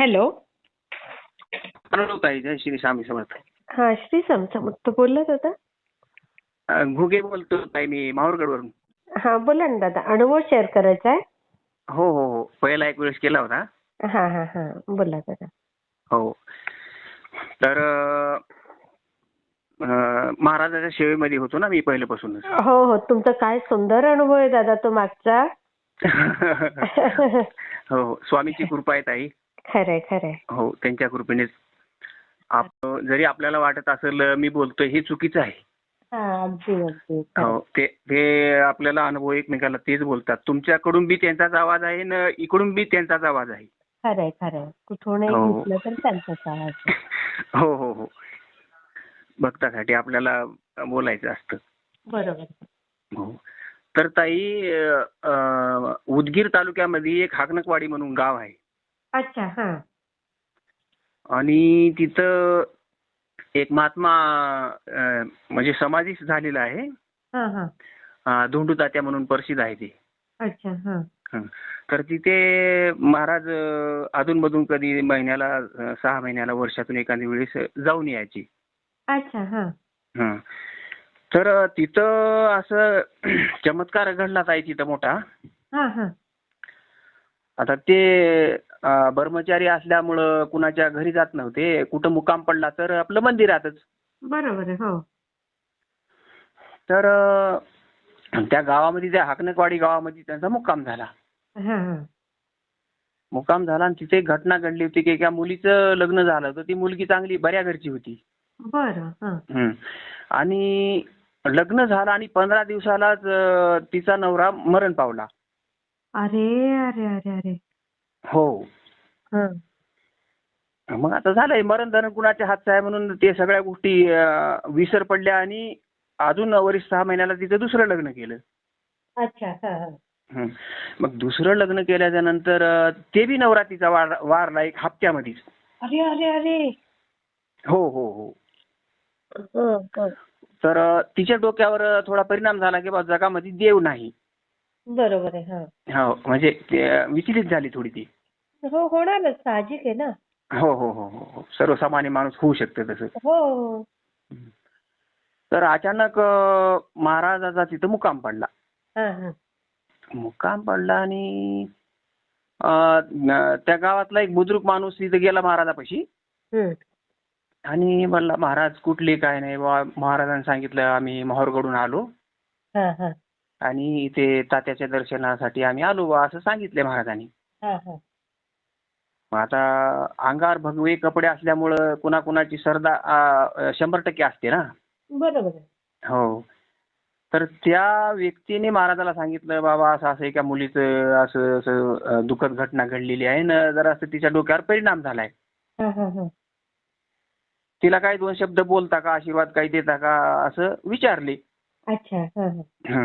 Hello. Pranab ताई जय श्री स्वामी समर्थ. हा श्री समसमर्थ बोलत होता? अ, घुगे बोलतो ताई मी माहूरगडवरून. हा बोला ना दादा अनुभव शेअर करायचा आहे? हो हो हो पहिला एक वेळेस केला होता. हा हा हा बोला दादा. हो. तर अ, अ, महाराजाच्या सेवेमध्ये होतो ना मी पहिल्यापासूनच. हो हो तुमचा काय सुंदर अनुभव आहे दादा तो मागचा. हो हो स्वामीची कृपा आहे ताई. खरंय खरंय. हो त्यांच्या कृपेनेच. आप जरी आपल्याला वाटत असेल मी बोलतोय हे चुकीचं आहे. हा अगदी अगदी. हो ते ते आपल्याला अनुभव एकमेकाला तेच बोलतात. तुमच्याकडून बी त्यांचाच आवाज आहे न इकडून बी त्यांचाच आवाज आहे. खरंय खरंय. कुठूनही हो. घेतलं तर त्यांचाच आवाज आहे. हो हो हो. भक्तासाठी आपल्याला बोलायचं असतं. बरोबर. हो. तर ताई अ, अ, उदगीर तालुक्यामध्ये एक हाकनकवाडी म्हणून गाव आहे. अच्छा हा. आणि तिथं एक महात्मा अ, म्हणजे समाधी झालेला आहे. हा हा. अ, धोंडू तात्या म्हणून प्रसिद्ध आहे ते. अच्छा हा. हं. तर तिथे महाराज अ, अधूनमधून कधी महिन्याला अ, सहा महिन्याला वर्षातून एखाद्या वेळेस जाऊन यायची. अच्छा हा. हं. तर तिथं असं चमत्कार घडला ताई तिथं मोठा. हा हा. आता ते ब्रह्मचारी असल्यामुळं कुणाच्या घरी जात नव्हते. कुठं मुक्काम पडला तर आपलं मंदिरातच. बरोबर आहे हो. तर अ, त्या गावामध्ये त्या हाकनकवाडी गावामध्ये त्यांचा मुक्काम झाला. हा हा. मुक्काम झाला आणि तिथे एक घटना घडली होती की एका मुलीचं लग्न झालं होतं. ती मुलगी चांगली बऱ्या घरची होती. बरं हा. आणि लग्न झालं आणि पंधरा दिवसालाच अ, तिचा नवरा मरण पावला. अरे अरे अरे अरे. हो. हा. मग आता झालंय मरण धरण कुणाच्या हातचं आहे म्हणून ते सगळ्या गोष्टी अ, विसर पडल्या आणि अजून वरीस सहा महिन्याला तिचं दुसरं लग्न केलं. अच्छा हा हा. हं. मग दुसरं लग्न केल्याच्यानंतर ते बी नवरा तिचा वार वारला एक हप्त्यामध्येच. अरे अरे अरे. हो हो हो. हं, हं. तर अ, तिच्या डोक्यावर अ, थोडा परिणाम झाला की बा जगामध्ये देव नाही. बरोबर आहे हा. हो म्हणजे विचलित झाली थोडी ती. हो होणारच साहजिक आहे ना. हो हो हो हो हो. सर्वसामान्य माणूस होऊ शकतं तसं. हो. तर अचानक महाराजाचा तिथं मुक्काम पडला. हा हा. मुक्काम पडला आणि त्या गावातला एक बुजुर्ग माणूस तिथे गेला महाराजापाशी. आणि म्हणला महाराज कुठले काय नाही महाराजांनी सांगितलं आम्ही माहूरकडून आलो. आणि इथे तात्याच्या दर्शनासाठी आम्ही आलो बा असं सांगितले महाराजांनी. हा हा. मग आता अंगावर भगवे कपडे असल्यामुळं कुणाकुणाची श्रद्धा शंभर टक्के असते ना? बरोबर हो. तर त्या व्यक्तीने महाराजाला सांगितलं बाबा असं असं एका मुलीचं असं असं दुःखद घटना घडलेली आहे ना जरा असं तिच्या डोक्यावर परिणाम झालाय. तिला काही दोन शब्द बोलता का आशीर्वाद काही देता का असं विचारले. अच्छा.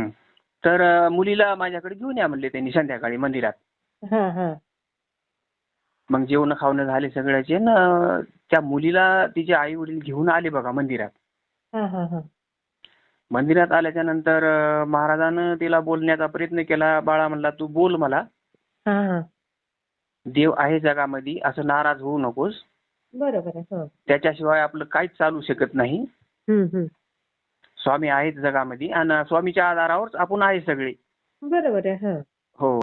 तर मुलीला माझ्याकडे घेऊन या म्हणले त्यांनी संध्याकाळी मंदिरात. मग जेवण खावणं झाले सगळ्याचे ना त्या मुलीला तिचे आई वडील घेऊन आले बघा मंदिरात. मंदिरात आल्याच्यानंतर महाराजानं तिला बोलण्याचा प्रयत्न केला. बाळा म्हणला तू बोल मला. देव आहे जगामध्ये असं नाराज होऊ नकोस. बरोबर हो. त्याच्याशिवाय आपलं काहीच चालू शकत नाही. स्वामी आहेत जगामध्ये आणि स्वामीच्या आधारावर आपण आहे सगळे. बरोबर आहे हा. हो.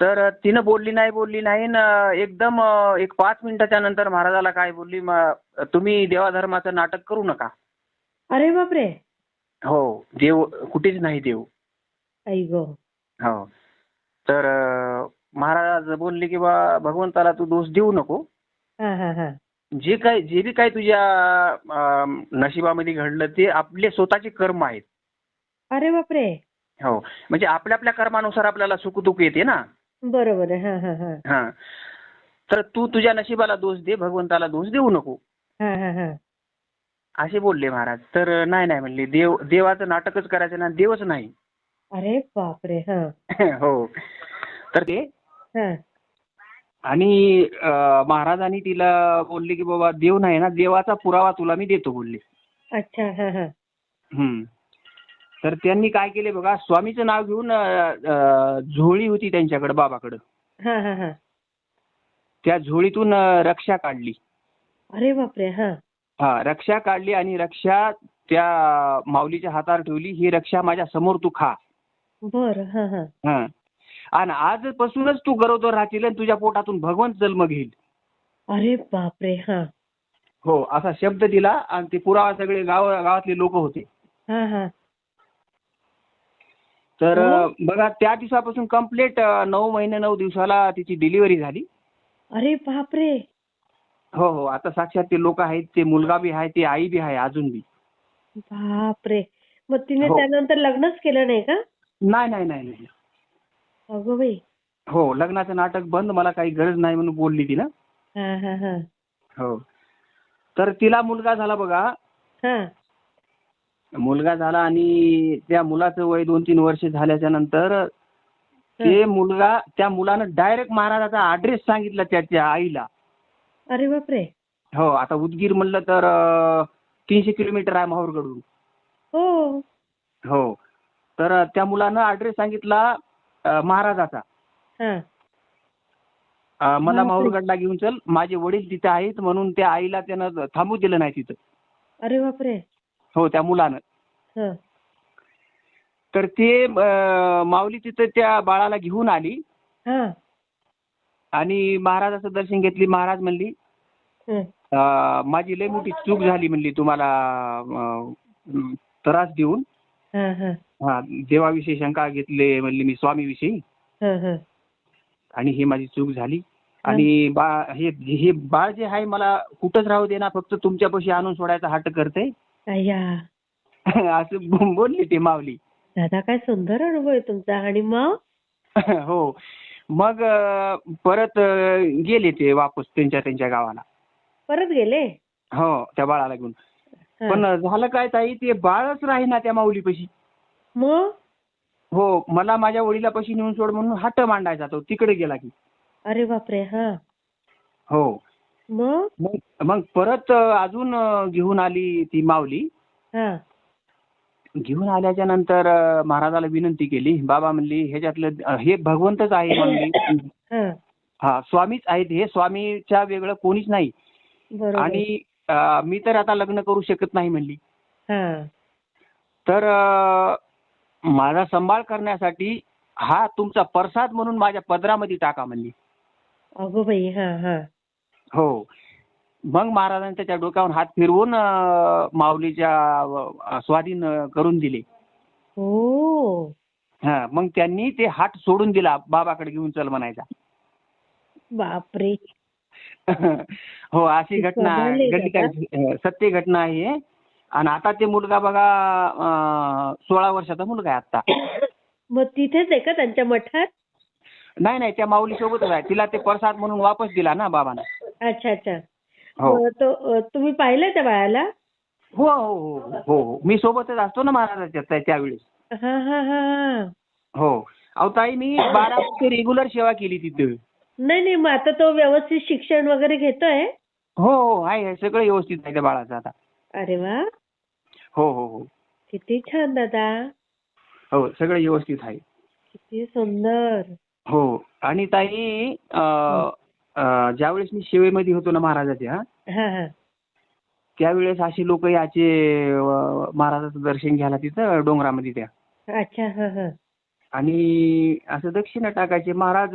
तर तिनं बोलली नाही बोलली नाही न एकदम अ, एक पाच मिनिटाच्या नंतर महाराजाला काय बोलली म- तुम्ही देवाधर्माचं नाटक करू नका. अरे बापरे! हो देव कुठेच नाही देव. आई गो. हो. तर अ, महाराज बोलले की बा भगवंताला तू दोष देऊ नको. हा हा हा. जे काय जे बी काय तुझ्या नशिबामध्ये घडलं ते आपले स्वतःचे कर्म आहेत. अरे बापरे. हो. म्हणजे आपल्या आपल्या कर्मानुसार आपल्याला सुखदुःख येते ना. बरोबर आहे. हा हा हा. हा. तर तू तुझ्या नशिबाला दोष दे भगवंताला दोष देऊ नको. हा हा हा. असे बोलले महाराज. तर नाही नाही म्हणले. देव देवाचं नाटकच करायचं ना देवच नाही. अरे बापरे हा. हो. तर ते हा. आणि महाराजांनी तिला बोलले की बाबा देव नाही ना देवाचा पुरावा तुला मी देतो बोलले. अच्छा हा हा. हम्म. तर त्यांनी काय केले बघा स्वामीचं नाव घेऊन अ, अ, झोळी होती त्यांच्याकडे बाबाकडं. हा हा हा. त्या झोळीतून अं, रक्षा काढली. अरे बापरे हा. हा रक्षा काढली आणि रक्षा त्या माऊलीच्या हातावर ठेवली ही रक्षा माझ्यासमोर तू खा. बर हा हा. हा. आणि आजपासूनच तू गरोदर राहतील आणि तुझ्या पोटातून भगवंत जन्म घेईल. अरे बापरे हा. हो असा शब्द दिला आणि ते पुरावा सगळे गाव गावातले लोक होते. हा हा. तर हो. बघा त्या दिवसापासून कंप्लीट नऊ महिने नऊ दिवसाला तिची डिलिव्हरी झाली. अरे बापरे. हो हो आता साक्षात ते लोक आहेत ते मुलगा बी आहे ते आई बी आहे अजून बी. बापरे. मग तिने हो. त्यानंतर लग्नच केलं नाही का? नाही नाही नाही नाही. अगं बाई. हो लग्नाचं नाटक बंद मला काही गरज नाही म्हणून बोलली ती ना. हा हा हा. हो. तर तिला मुलगा झाला बघा. हा. मुलगा झाला आणि त्या मुलाचं वय दोन तीन वर्ष झाल्याच्यानंतर ते मुलगा त्या मुलानं डायरेक्ट महाराजाचा ऍड्रेस सांगितला त्याच्या आईला. अरे बापरे. हो आता उदगीर म्हणलं तर अं, तीनशे किलोमीटर आहे माहूरगडून हो. हो. तर त्या मुलानं ऍड्रेस सांगितला महाराजाचा. मला. माहूरगडला घेऊन चल. माझे वडील तिथे आहेत म्हणून त्या आईला त्यानं थांबू दिलं नाही तिथं. अरे बापरे. हो त्या मुलानं. हा. तर ते माऊली तिथं त्या बाळाला घेऊन आली. आणि महाराजाचं दर्शन घेतली. महाराज म्हणली माझी लय मोठी चूक झाली म्हणली तुम्हाला त्रास देऊन. हा देवाविषयी शंका घेतले म्हणली मी स्वामीविषयी. हा हा. आणि ही माझी चूक झाली. आणि बा हे हे बाळ जे आहे मला कुठंच राहू दे ना फक्त तुमच्यापाशी आणून सोडायचा हट्ट करते असं बोलली ती माऊली. दादा काय सुंदर अनुभव आहे तुमचा. आणि मग? हो. मग परत गेले ते वापस त्यांच्या त्यांच्या गावाला. परत गेले? हो त्या बाळाला घेऊन. पण झालं काय ताई ते बाळच राहीना त्या माऊलीपाशी. मग? हो मला माझ्या वडिलापाशी नेऊन सोड म्हणून हट्ट मांडायचा तो तिकडे गेला की. अरे बापरे हा. हो. मग? मग परत अजून घेऊन आली ती माऊली. हा. घेऊन आल्याच्यानंतर महाराजाला विनंती केली. बाबा म्हणली ह्याच्यातलं हे भगवंतच आहे म्हणली हा. स्वामीच आहेत. हे स्वामीच्या वेगळं कोणीच नाही. आणि मी तर आता लग्न करू शकत नाही म्हणली. हा. तर माझा सांभाळ करण्यासाठी हा तुमचा प्रसाद म्हणून माझ्या पदरामध्ये टाका म्हणली. अगो बाई हा हा. हो. मग महाराजांनी त्याच्या डोक्यावर हात फिरवून माऊलीच्या स्वाधीन करून दिले. हो. हा मग त्यांनी ते हात सोडून दिला बाबाकडे घेऊन चल म्हणायचा. बापरे. हो अशी घटना घडली सत्य घटना आहे आणि आता ते मुलगा बघा सोळा वर्षाचा मुलगा आहे आता मग तिथेच आहे का त्यांच्या मठात? नाही नाही त्या माऊली सोबतच आहे. तिला ते प्रसाद म्हणून वापस दिला ना बाबानं. अच्छा अच्छा. हो. तुम्ही पाहिलं त्या बाळाला? हो हो हो हो हो. मी सोबतच असतो ना महाराजाच्या त्या- त्यावेळेस. हा हो अहो ताई मी बारा वर्ष रेग्युलर सेवा केली तिथं. नाही नाही मग आता तो व्यवस्थित शिक्षण वगैरे घेतोय? हो हो आहे. सगळं व्यवस्थित आहे त्या बाळाचं आता. अरे वा. हो हो हो. किती छान दादा. हो सगळं व्यवस्थित आहे. किती सुंदर. हो आणि ताई ज्यावेळेस मी सेवेमध्ये होतो ना महाराजाच्या त्यावेळेस असे लोक याचे महाराजाचं दर्शन घ्यायला तिथं डोंगरामध्ये त्या. अच्छा आणि असं दक्षिणा टाकायचे महाराज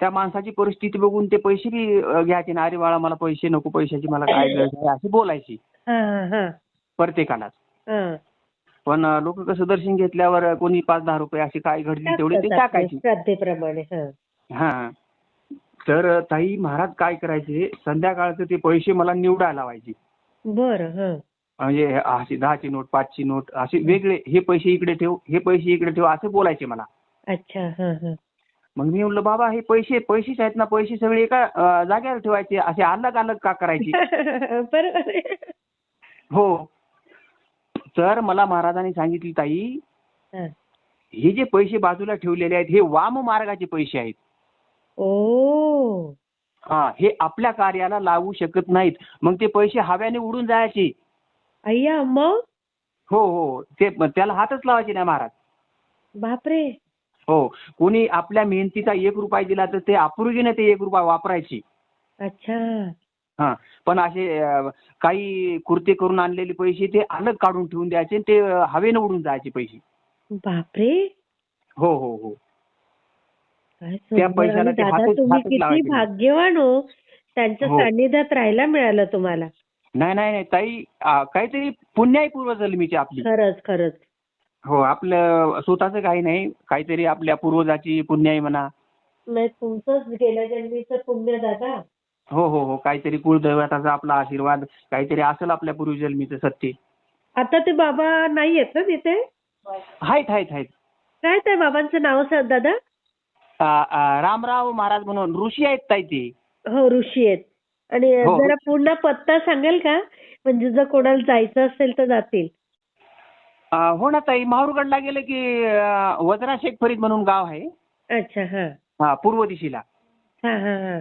त्या माणसाची परिस्थिती बघून ते पैसे बी घ्यायचे ना अरे बाळा मला पैसे नको पैशाची मला काय गरज आहे? असे बोलायचे. हा हा. हा. प्रत्येकालाच पण लोक कसं दर्शन घेतल्यावर कोणी पाच दहा रुपये असे काय घडतील तेवढे ते टाकायचे. श्रद्धेप्रमाणे हा. हा. तर ताई महाराज काय करायचे? संध्याकाळचं ते पैसे मला निवडायला लावायचे. बरं म्हणजे असे दहाची नोट पाचची नोट असे वेगळे हे पैसे इकडे ठेव हे पैसे इकडे ठेव असं बोलायचे मला. अच्छा हा हा. मग मी म्हणलं बाबा हे पैसे पैसेच आहेत ना पैसे सगळे एका अं, जागेवर ठेवायचे असे अलग अलग का करायचे? बरोबर आहे. हो. तर मला महाराजांनी सांगितली ताई हा. हे जे पैसे बाजूला ठेवलेले आहेत हे वाम मार्गाचे पैसे आहेत. ओ. हा हे आपल्या कार्याला लागू शकत नाहीत. मग ते पैसे हव्याने उडून जायचे. अय्या मग? हो हो. ते त्याला हातच लावायचे नाही महाराज. बापरे. हो. कोणी आपल्या मेहनतीचा एक रुपया दिला तर ते आपुर्गीने ते एक रुपया वापरायची. अच्छा. हा. पण असे अं, काही कृत्य करून आणलेले पैसे ते अलग काढून ठेवून द्यायचे ते अं, हवेनं उडून जायचे पैसे. बापरे. हो हो हो. काय त्या सुंदर. पैशाला आणि ते दादा हातच- तुम्ही हातच किती लावायचे. भाग्यवान हो. त्यांच्या हो. सान्निध्यात राहायला मिळालं तुम्हाला. नाही नाही नाही. ताई काहीतरी पुण्य आहे पूर्वजन्मीची आपली. खरंच खरंच. हो आपलं स्वतःचं काही नाही. काहीतरी आपल्या पूर्वजाची पुण्य आहे म्हणा. नाही तुमचंच गेल्या जन्मीचं पुण्य दादा. हो हो हो. काहीतरी कुळदैवताचा आपला आशीर्वाद काहीतरी असेल आपल्या पूर्वजन्मीचं सत्य. आता ते बाबा नाही आहेत ना तिथे? आहेत आहेत आहेत. काय त्या बाबांचं नाव सांग दादा? रामराव महाराज म्हणून ऋषी आहेत ताई ते. हो ऋषी आहेत. आणि हो. जरा पूर्ण पत्ता सांगाल का? म्हणजे जर कोणाला जायचं असेल तर जातील. हो ना ताई माहूरगडला गेलं की वज्रा शेख फरीद म्हणून गाव आहे. अच्छा हा. हा पूर्व दिशेला. हा हा हा.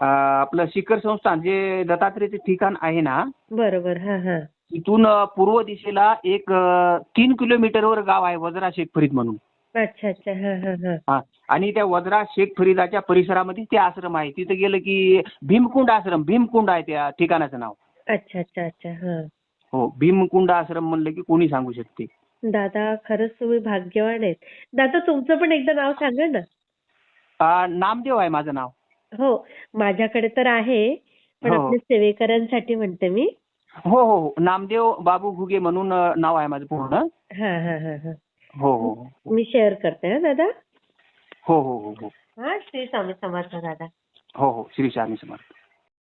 अं, आपलं शिखर संस्थान जे दत्तात्रेयचे ठिकाण आहे ना बरोबर हा हा. तिथून अं, पूर्व दिशेला एक अं, तीन किलोमीटरवर गाव आहे वज्रा शेख फरीद म्हणून. अच्छा अच्छा हा हा हा. हा आणि त्या वज्रा शेख फरीदाच्या परिसरामध्ये ते आश्रम आहे. तिथे गेलं की भीमकुंड आश्रम भीमकुंड आहे त्या ठिकाणाचं नाव. अच्छा अच्छा अच्छा हा. हो भीमकुंड आश्रम म्हणलं की कोणी सांगू शकते? दादा खरंच तुम्ही भाग्यवान आहेत. दादा तुमचं पण एकदा नाव सांगा ना. अं, नामदेव आहे माझं नाव. हो माझ्याकडे तर आहे पण हो. आपल्या सेवेकरांसाठी म्हणते मी. हो हो हो. नामदेव बाबू घुगे म्हणून अं, नाव आहे माझं पूर्ण. हा हा हा हा. हो हो हो. मी शेअर करते हा दादा? हो हो हो हो. हा श्री स्वामी समर्थ दादा. हो हो. श्री स्वामी समर्थ.